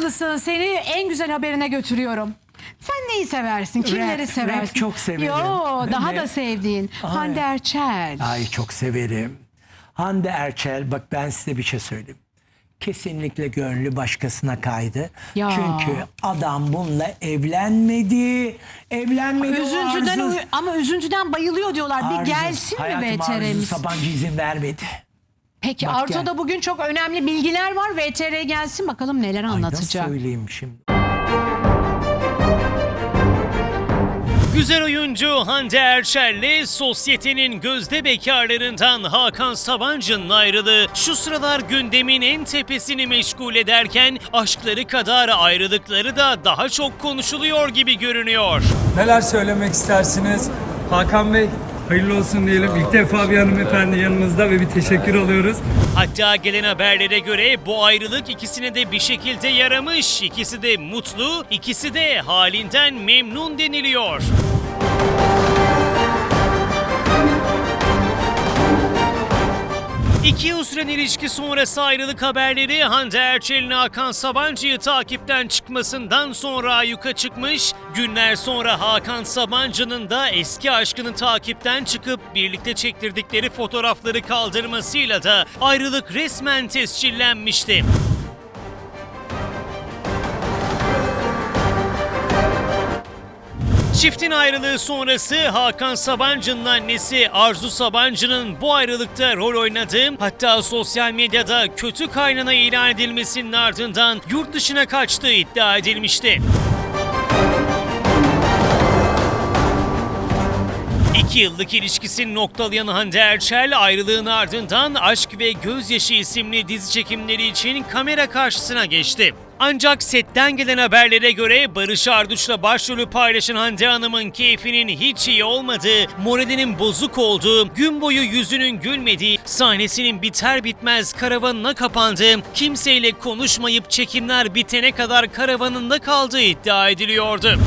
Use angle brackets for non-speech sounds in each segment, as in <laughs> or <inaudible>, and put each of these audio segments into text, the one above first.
Haklısın. Seni en güzel haberine götürüyorum. Sen neyi seversin? Kimleri Rap, seversin? rap çok severim. Yo, daha Ne? da sevdiğin. Hande Erçel. Ay çok severim. Hande Erçel bak ben size bir şey söyleyeyim. Kesinlikle gönlü başkasına kaydı. Ya. Çünkü adam bununla evlenmedi. Evlenmedi. o Üzüntüden Arzu- uyu- ama üzüntüden bayılıyor diyorlar. Bir Arzu- gelsin mi hayatım Arzu VTR'miz? Sabancı izin vermedi. Peki Bak Arto'da gel. bugün çok önemli bilgiler var. VTR gelsin bakalım neler Ay, anlatacak. Nasıl söyleyeyim şimdi? Güzel oyuncu Hande Erçel'le sosyetenin gözde bekarlarından Hakan Sabancı'nın ayrılığı şu sıralar gündemin en tepesini meşgul ederken aşkları kadar ayrılıkları da daha çok konuşuluyor gibi görünüyor. Neler söylemek istersiniz? Hakan Bey hayırlı olsun diyelim. İlk defa bir hanımefendi yanınızda ve bir teşekkür alıyoruz. Hatta gelen haberlere göre bu ayrılık ikisine de bir şekilde yaramış. İkisi de mutlu, ikisi de halinden memnun deniliyor. İki yıl süren ilişki sonrası ayrılık haberleri Hande Erçel'in Hakan Sabancı'yı takipten çıkmasından sonra yuka çıkmış. Günler sonra Hakan Sabancı'nın da eski aşkını takipten çıkıp birlikte çektirdikleri fotoğrafları kaldırmasıyla da ayrılık resmen tescillenmişti. Çiftin ayrılığı sonrası Hakan Sabancı'nın annesi Arzu Sabancı'nın bu ayrılıkta rol oynadığı hatta sosyal medyada kötü kaynana ilan edilmesinin ardından yurt dışına kaçtığı iddia edilmişti. İki yıllık ilişkisini noktalayan Hande Erçel ayrılığın ardından Aşk ve Gözyaşı isimli dizi çekimleri için kamera karşısına geçti. Ancak setten gelen haberlere göre Barış Arduç'la başrolü paylaşan Hande Hanım'ın keyfinin hiç iyi olmadığı, moralinin bozuk olduğu, gün boyu yüzünün gülmediği, sahnesinin biter bitmez karavanına kapandığı, kimseyle konuşmayıp çekimler bitene kadar karavanında kaldığı iddia ediliyordu.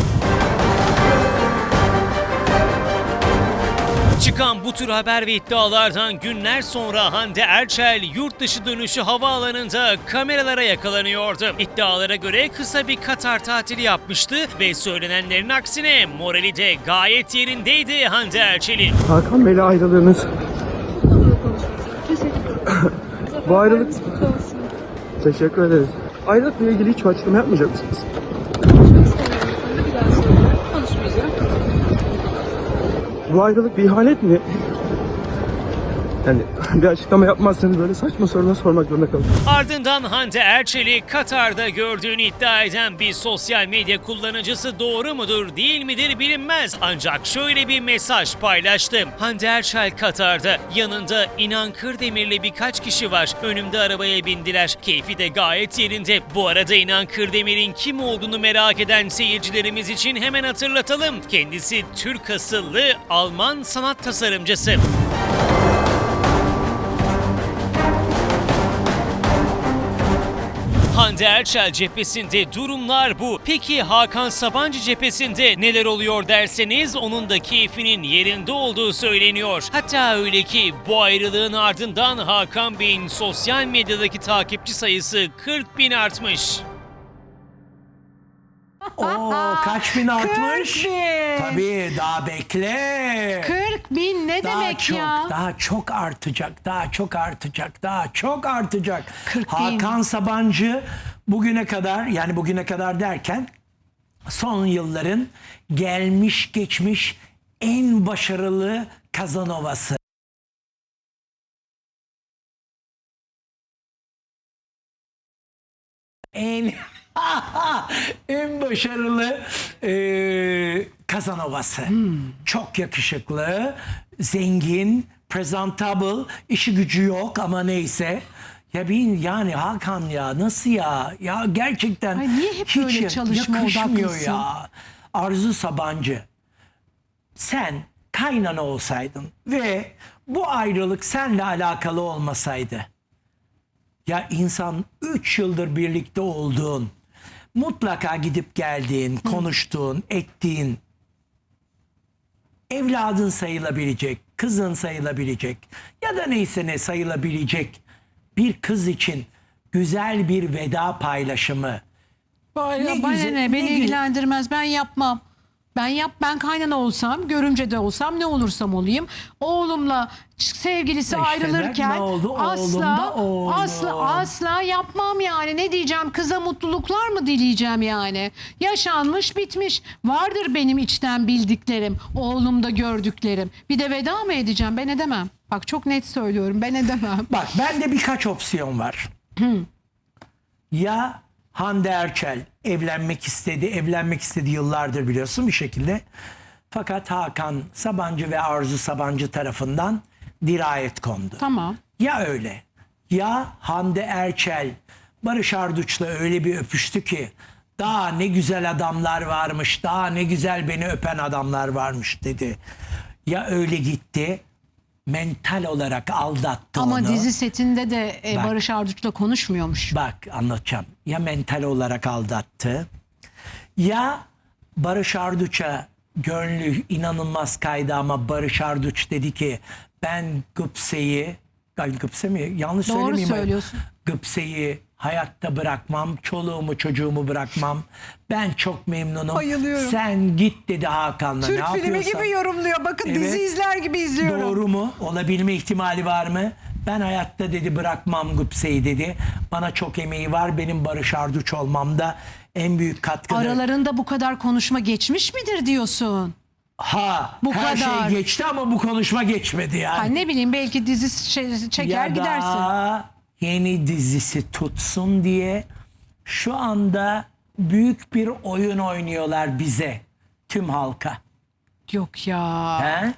Çıkan bu tür haber ve iddialardan günler sonra Hande Erçel yurt dışı dönüşü havaalanında kameralara yakalanıyordu. İddialara göre kısa bir Katar tatili yapmıştı ve söylenenlerin aksine morali de gayet yerindeydi Hande Erçel'in. Hakan Bey'le ayrılığınız. <coughs> Bu ayrılık... Teşekkür ederiz. Ayrılıkla ilgili hiç açıklama yapmayacak mısınız? Bir daha söylüyorum. Konuşmayacağım. Bu ayrılık bir ihanet mi? Yani <laughs> bir açıklama yapmazsanız böyle saçma sorular sormak zorunda kalırım. Ardından Hande Erçel'i Katar'da gördüğünü iddia eden bir sosyal medya kullanıcısı doğru mudur değil midir bilinmez. Ancak şöyle bir mesaj paylaştı. Hande Erçel Katar'da yanında İnan Kırdemir'le birkaç kişi var. Önümde arabaya bindiler. Keyfi de gayet yerinde. Bu arada İnan Kırdemir'in kim olduğunu merak eden seyircilerimiz için hemen hatırlatalım. Kendisi Türk asıllı Alman sanat tasarımcısı. Hande Erçel cephesinde durumlar bu. Peki Hakan Sabancı cephesinde neler oluyor derseniz onun da keyfinin yerinde olduğu söyleniyor. Hatta öyle ki bu ayrılığın ardından Hakan Bey'in sosyal medyadaki takipçi sayısı 40 bin artmış. Oo kaç bin artmış? 40 bin. Tabii daha bekle. 40 bin ne daha demek çok, ya? Daha çok artacak, daha çok artacak, daha çok artacak. 40 bin. Hakan Sabancı bugüne kadar yani bugüne kadar derken son yılların gelmiş geçmiş en başarılı kazanovası. En <laughs> en başarılı e, kazanovası. Çok yakışıklı, zengin, presentable, işi gücü yok ama neyse. Ya bin yani Hakan ya nasıl ya? Ya gerçekten Ay niye hep böyle ya- çalışma yakışmıyor odaklısın? ya. Arzu Sabancı sen kaynana olsaydın ve bu ayrılık seninle alakalı olmasaydı ya insan 3 yıldır birlikte olduğun, mutlaka gidip geldiğin, konuştuğun, ettiğin evladın sayılabilecek, kızın sayılabilecek ya da neyse ne sayılabilecek bir kız için güzel bir veda paylaşımı Bana Ne bana güzel- ne beni ne ilgilendirmez ben yapmam. Ben yap ben kaynana olsam, görümce de olsam ne olursam olayım. Oğlumla sevgilisi İşte ayrılırken ne oldu? Asla oğlum. asla asla yapmam yani. Ne diyeceğim? Kıza mutluluklar mı dileyeceğim yani? Yaşanmış, bitmiş. Vardır benim içten bildiklerim, oğlumda gördüklerim. Bir de veda mı edeceğim? Ben edemem. Bak çok net söylüyorum. Ben edemem. Bak bende birkaç opsiyon var. ya Hande Erçel evlenmek istedi, evlenmek istedi yıllardır biliyorsun bir şekilde. Fakat Hakan Sabancı ve Arzu Sabancı tarafından dirayet kondu. Tamam. Ya öyle ya Hande Erçel Barış Arduç'la öyle bir öpüştü ki daha ne güzel adamlar varmış daha ne güzel beni öpen adamlar varmış dedi. Ya öyle gitti mental olarak aldattı Ama onu. dizi setinde de e, Bak. Barış Arduç'la konuşmuyormuş. Bak anlatacağım. Ya mental olarak aldattı. Ya Barış Arduç'a gönlü inanılmaz kaydı ama Barış Arduç dedi ki ben Gıpse'yi Ay, Gıpse mi? Yanlış Doğru söylemeyeyim. söylüyorsun. Gıpse'yi hayatta bırakmam. Çoluğumu çocuğumu bırakmam. Ben çok memnunum. Bayılıyorum. Sen git dedi Hakan'la. Türk ne filmi yapıyorsan. gibi yorumluyor. Bakın Evet. dizi izler gibi izliyorum. Doğru mu? Olabilme ihtimali var mı? Ben hayatta dedi bırakmam Gupse'yi dedi. Bana çok emeği var. Benim Barış Arduç olmamda en büyük katkıdır. Aralarında bu kadar konuşma geçmiş midir diyorsun? ha Bu her kadar. şey geçti ama bu konuşma geçmedi yani. Ha, ne bileyim belki dizi şey- çeker ya gidersin. da yeni dizisi tutsun diye şu anda büyük bir oyun oynuyorlar bize. Tüm halka. Yok ya. He?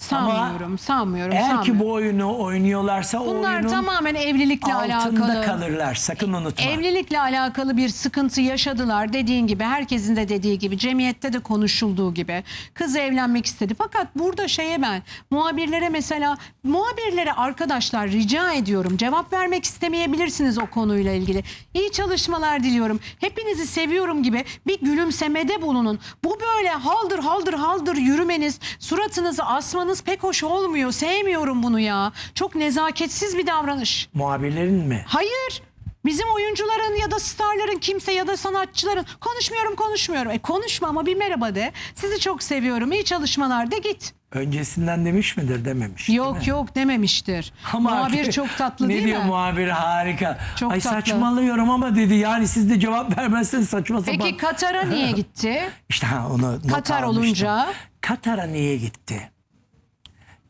Sanmıyorum, sanmıyorum, Eğer sanmıyorum. ki bu oyunu oynuyorlarsa o Bunlar oyunun tamamen evlilikle altında alakalı. kalırlar. Sakın unutma. Evlilikle alakalı bir sıkıntı yaşadılar dediğin gibi herkesin de dediği gibi cemiyette de konuşulduğu gibi kız evlenmek istedi fakat burada şeye ben muhabirlere mesela muhabirlere arkadaşlar rica ediyorum cevap vermek istemeyebilirsiniz o konuyla ilgili iyi çalışmalar diliyorum hepinizi seviyorum gibi bir gülümsemede bulunun bu böyle haldır haldır haldır yürümeniz suratınızı asmanız pek hoş olmuyor sevmiyorum bunu ya çok nezaketsiz bir davranış. Muhabirlerin mi? Hayır. Bizim oyuncuların ya da starların kimse ya da sanatçıların konuşmuyorum konuşmuyorum. E konuşma ama bir merhaba de. Sizi çok seviyorum. İyi çalışmalar de git. Öncesinden demiş midir dememiş. Yok mi? yok dememiştir. Ama Muhabir artık <laughs> çok tatlı ne değil diyor mi? muhabir harika. Çok Ay tatlı. saçmalıyorum ama dedi yani siz de cevap <laughs> vermezseniz saçma sapan. Peki Katar'a niye <laughs> gitti? İşte onu Katar olunca? Katar'a niye gitti?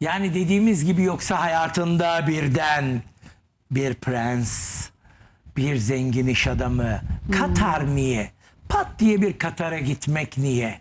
Yani dediğimiz gibi yoksa hayatında birden bir prens, bir zengin iş adamı. Hmm. Katar niye? Pat diye bir Katar'a gitmek niye?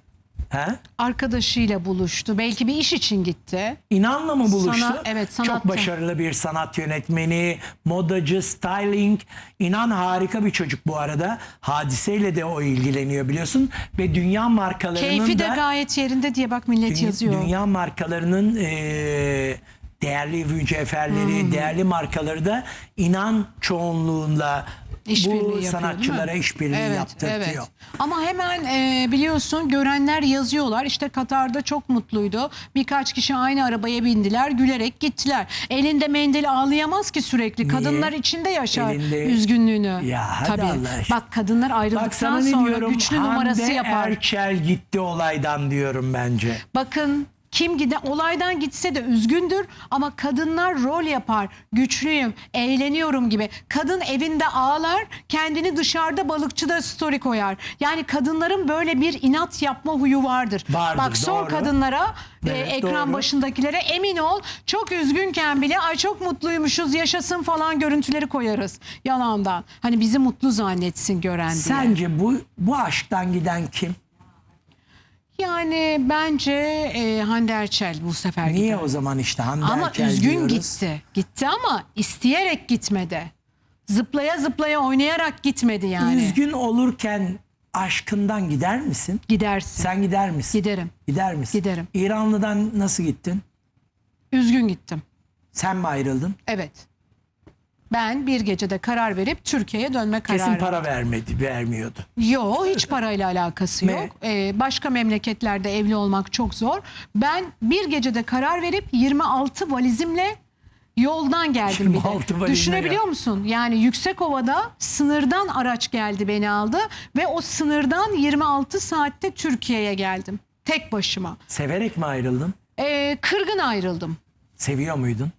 Ha? Arkadaşıyla buluştu. Belki bir iş için gitti. İnanla mı buluştu? Sana- evet, Çok sanatta. başarılı bir sanat yönetmeni, modacı, styling. İnan harika bir çocuk bu arada. Hadiseyle de o ilgileniyor biliyorsun. Ve dünya markalarının Keyfi de da... gayet yerinde diye bak millet Dü- yazıyor. Dünya markalarının eee, değerli mücevherleri, Hmm. değerli markaları da inan çoğunluğunla İşbirliği bu yapıyor, sanatçılara işbirliği evet, yaptırtıyor. Evet. Ama hemen e, biliyorsun görenler yazıyorlar. İşte Katar'da çok mutluydu. Birkaç kişi aynı arabaya bindiler, gülerek gittiler. Elinde mendil ağlayamaz ki sürekli. Kadınlar içinde yaşar Elinde- üzgünlüğünü. Ya hadi Tabii. Allah aşkına. Bak kadınlar Bak ayrıldıktan ne sonra diyorum? güçlü Hande numarası yapar. Erçel gitti olaydan diyorum bence. Bakın kim gide olaydan gitse de üzgündür ama kadınlar rol yapar. Güçlüyüm, eğleniyorum gibi. Kadın evinde ağlar, kendini dışarıda balıkçıda story koyar. Yani kadınların böyle bir inat yapma huyu vardır. Vardır, Bak sor doğru. kadınlara, e, Evet, ekran doğru. başındakilere emin ol çok üzgünken bile ay çok mutluymuşuz yaşasın falan görüntüleri koyarız yalandan. Hani bizi mutlu zannetsin gören diye. Sence bu bu aşktan giden kim? Yani bence e, Hande Erçel bu sefer Niye gider. o zaman işte Hande Ama Erçel üzgün diyoruz. gitti. Gitti ama isteyerek gitmedi. Zıplaya zıplaya oynayarak gitmedi yani. Üzgün olurken aşkından gider misin? Gidersin. Sen gider misin? Giderim. Gider misin? Giderim. İranlı'dan nasıl gittin? Üzgün gittim. Sen mi ayrıldın? Evet. Ben bir gecede karar verip Türkiye'ye dönme kararı. Kesin para vermedi, vermiyordu. Yok hiç parayla alakası Ne? yok. Ee, başka memleketlerde evli olmak çok zor. Ben bir gecede karar verip 26 valizimle Yoldan geldim bir 26 de. valizle Düşünebiliyor ya. musun? Yani Yüksekova'da sınırdan araç geldi beni aldı ve o sınırdan 26 saatte Türkiye'ye geldim. Tek başıma. Severek mi ayrıldın? Ee, kırgın ayrıldım. Seviyor muydun?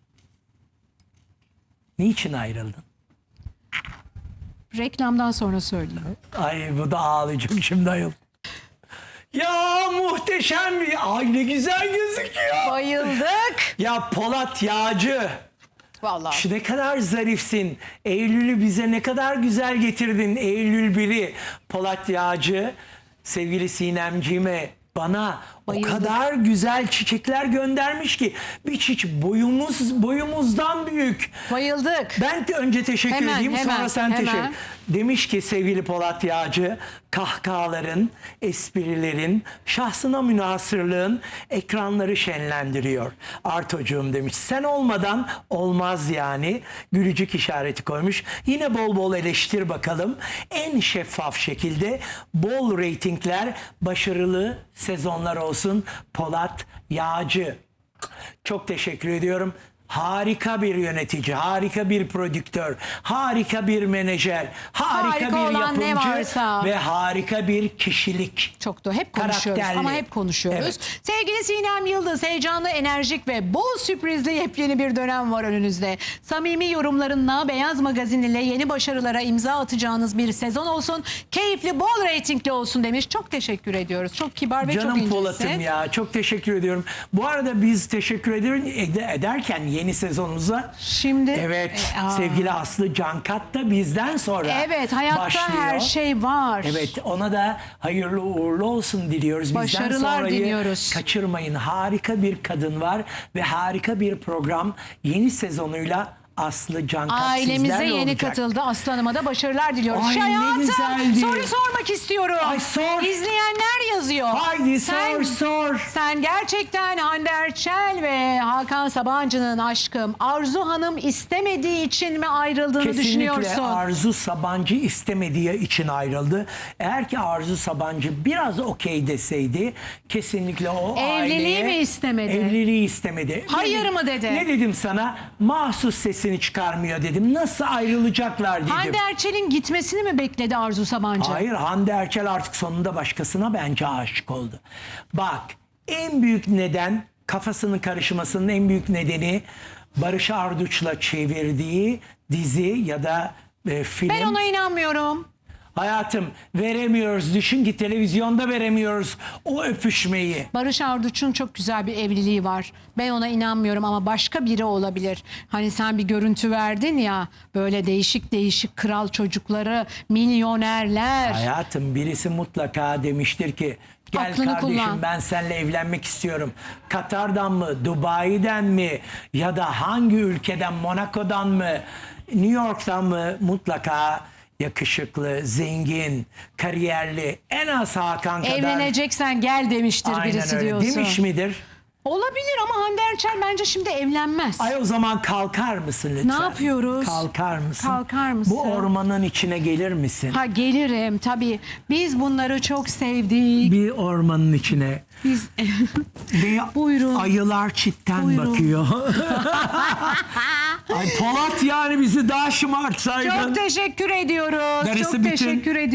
Niçin ayrıldın? Reklamdan sonra söyleyeyim. Ay bu da ağlayacak şimdi ayol. Ya muhteşem bir... Ay ne güzel gözüküyor. Bayıldık. Ya Polat Yağcı. Vallahi. Şu ne kadar zarifsin. Eylül'ü bize ne kadar güzel getirdin. Eylül biri. Polat Yağcı. Sevgili Sinemciğime bana Bayıldım. o kadar güzel çiçekler göndermiş ki bir çiçek boyumuz boyumuzdan büyük. Bayıldık. Ben de önce teşekkür Hemen, edeyim hemen, sonra sen hemen. teşekkür. Demiş ki sevgili Polat Yağcı kahkahaların, esprilerin, şahsına münasırlığın ekranları şenlendiriyor. Artocuğum demiş. Sen olmadan olmaz yani. Gülücük işareti koymuş. Yine bol bol eleştir bakalım. En şeffaf şekilde bol reytingler, başarılı sezonlar olsun. Polat Yağcı. Çok teşekkür ediyorum. Harika bir yönetici, harika bir prodüktör, harika bir menajer, harika, Harika bir olan ne yapımcı varsa. ve harika bir kişilik. Çok da hep konuşuyoruz Karakterli. ama hep konuşuyoruz. Evet. Sevgili Sinem Yıldız heyecanlı, enerjik ve bol sürprizli yepyeni bir dönem var önünüzde. Samimi yorumlarınla Beyaz Magazin ile yeni başarılara imza atacağınız bir sezon olsun. Keyifli, bol reytingli olsun demiş. Çok teşekkür ediyoruz. Çok kibar ve çok Canım. Polat'ım ya çok teşekkür ediyorum. Bu arada biz teşekkür eder, ed- ederken yeni sezonumuza Şimdi evet e, aa. sevgili Aslı Cankat da bizden sonra Evet, hayatta başlıyor. her şey var. Evet ona da hayırlı uğurlu olsun diliyoruz. Bizden Başarılar sonrayı diliyoruz. Kaçırmayın. Harika bir kadın var ve harika bir program yeni sezonuyla Aslı Cankat Ailemize sizlerle yeni olacak. katıldı. Aslanıma da başarılar diliyoruz. Ay, Şey ne hayatım, güzeldi. soru sormak istiyorum. Ay, sor. İzleyenler gerçekten Hande Erçel ve Hakan Sabancı'nın aşkım Arzu Hanım istemediği için mi ayrıldığını Kesinlikle düşünüyorsun? Arzu Sabancı istemediği için ayrıldı. Eğer ki Arzu Sabancı biraz okey deseydi kesinlikle o Evliliği aileye... mi istemedi? Evliliği istemedi. Hayır mı dedi? Ne dedim sana? Mahsus sesini çıkarmıyor dedim. Nasıl ayrılacaklar dedim. Hande Erçel'in gitmesini mi bekledi Arzu Sabancı? Hayır Hande Erçel artık sonunda başkasına bence aşık oldu. Bak en büyük neden kafasının karışmasının en büyük nedeni Barış Arduç'la çevirdiği dizi ya da e, film. Ben ona inanmıyorum. Hayatım veremiyoruz. Düşün ki televizyonda veremiyoruz o öpüşmeyi. Barış Arduç'un çok güzel bir evliliği var. Ben ona inanmıyorum ama başka biri olabilir. Hani sen bir görüntü verdin ya böyle değişik değişik kral çocukları, milyonerler. Hayatım birisi mutlaka demiştir ki gel Aklını kardeşim kullan. ben seninle evlenmek istiyorum. Katar'dan mı, Dubai'den mi ya da hangi ülkeden, Monaco'dan mı, New York'tan mı mutlaka yakışıklı, zengin, kariyerli en az Hakan kadar. Evleneceksen gel demiştir Aynen birisi öyle. diyorsun. Demiş midir? Olabilir ama Hande Erçel bence şimdi evlenmez. Ay o zaman kalkar mısın lütfen? Ne yapıyoruz? Kalkar mısın? Kalkar mısın? Bu ormanın içine gelir misin? Ha gelirim tabii. Biz bunları çok sevdik. Bir ormanın içine. Biz Bir <laughs> Buyurun. ayılar çitten Buyurun. bakıyor. <laughs> <laughs> Ay Polat yani bizi daha şımartsaydın. çok teşekkür ediyoruz. Darısı çok bütün teşekkür ediyoruz.